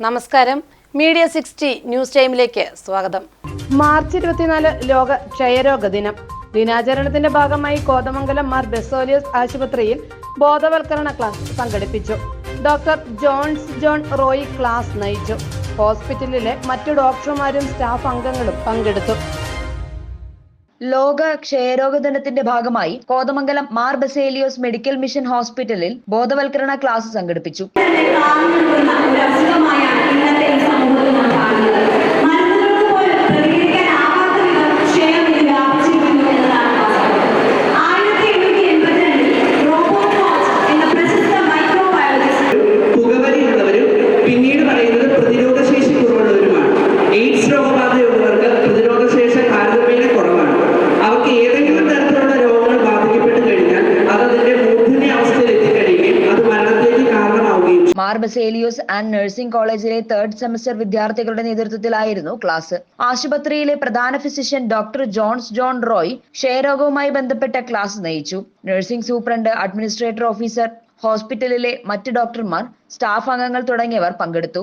നമസ്കാരം. Media sixty news ടൈമിലേക്ക് സ്വാഗതം. മാർച്ച് ഇരുപത്തിനാല് ലോക ക്ഷയരോഗ ദിനം. ദിനാചരണത്തിന്റെ ഭാഗമായി കോതമംഗലം മാർ ബെസോലിയസ് ആശുപത്രിയിൽ ബോധവൽക്കരണ ക്ലാസ് സംഘടിപ്പിച്ചു. ഡോക്ടർ ജോൺസ് ജോൺ റോയി ക്ലാസ് നയിച്ചു. ഹോസ്പിറ്റലിലെ മറ്റു ഡോക്ടർമാരും സ്റ്റാഫ് അംഗങ്ങളും പങ്കെടുത്തു. ലോക ക്ഷയരോഗ ദിനത്തിന്റെ ഭാഗമായി കോതമംഗലം മാർ ബസേലിയോസ് മെഡിക്കൽ മിഷൻ ഹോസ്പിറ്റലിൽ ബോധവൽക്കരണ ക്ലാസ് സംഘടിപ്പിച്ചു. മാർ ബസേലിയോസ് ആൻഡ് നഴ്സിംഗ് കോളേജിലെ തേർഡ് സെമസ്റ്റർ വിദ്യാർത്ഥികളുടെ നേതൃത്വത്തിലായിരുന്നു ക്ലാസ് ആശുപത്രിയിലെ പ്രധാന ഫിസിഷ്യൻ ഡോക്ടർ ജോൺസ് ജോൺ റോയ് ക്ഷയരോഗവുമായി ബന്ധപ്പെട്ട ക്ലാസ് നയിച്ചു. നഴ്സിംഗ് സൂപ്രണ്ട് അഡ്മിനിസ്ട്രേറ്റർ ഓഫീസർ ഹോസ്പിറ്റലിലെ മറ്റ് ഡോക്ടർമാർ സ്റ്റാഫ് അംഗങ്ങൾ തുടങ്ങിയവർ പങ്കെടുത്തു.